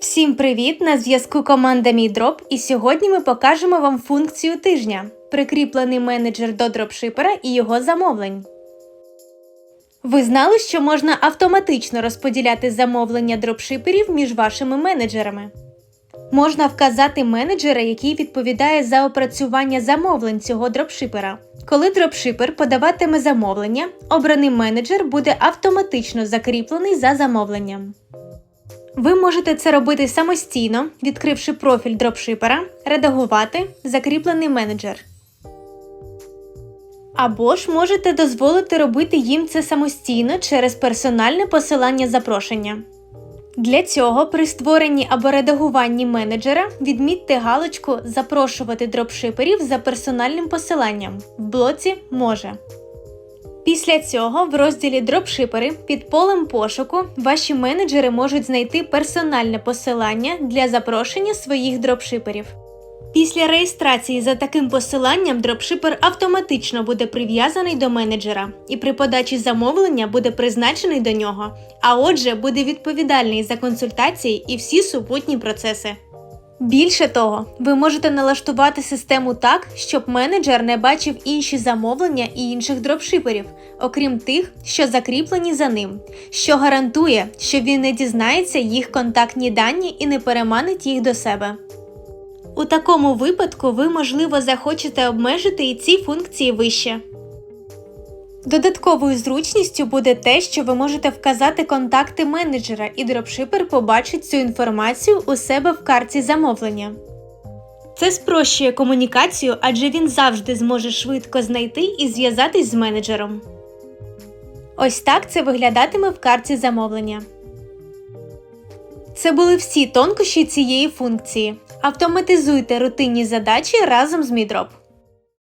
Всім привіт! На зв'язку команда Мій і сьогодні ми покажемо вам функцію тижня прикріплений менеджер до дропшипера і його замовлень. Ви знали, що можна автоматично розподіляти замовлення дропшиперів між вашими менеджерами. Можна вказати менеджера, який відповідає за опрацювання замовлень цього дропшипера. Коли дропшипер подаватиме замовлення, обраний менеджер буде автоматично закріплений за замовленням. Ви можете це робити самостійно, відкривши профіль дропшипера, редагувати закріплений менеджер. Або ж можете дозволити робити їм це самостійно через персональне посилання запрошення. Для цього при створенні або редагуванні менеджера відмітьте галочку Запрошувати дропшиперів за персональним посиланням в блоці Може. Після цього в розділі Дропшипери під полем пошуку ваші менеджери можуть знайти персональне посилання для запрошення своїх дропшиперів. Після реєстрації за таким посиланням дропшипер автоматично буде прив'язаний до менеджера і при подачі замовлення буде призначений до нього, а отже, буде відповідальний за консультації і всі супутні процеси. Більше того, ви можете налаштувати систему так, щоб менеджер не бачив інші замовлення і інших дропшиперів, окрім тих, що закріплені за ним, що гарантує, що він не дізнається їх контактні дані і не переманить їх до себе. У такому випадку ви, можливо, захочете обмежити і ці функції вище. Додатковою зручністю буде те, що ви можете вказати контакти менеджера, і дропшипер побачить цю інформацію у себе в карті замовлення. Це спрощує комунікацію, адже він завжди зможе швидко знайти і зв'язатись з менеджером. Ось так це виглядатиме в карті замовлення. Це були всі тонкощі цієї функції. Автоматизуйте рутинні задачі разом з Мідроп.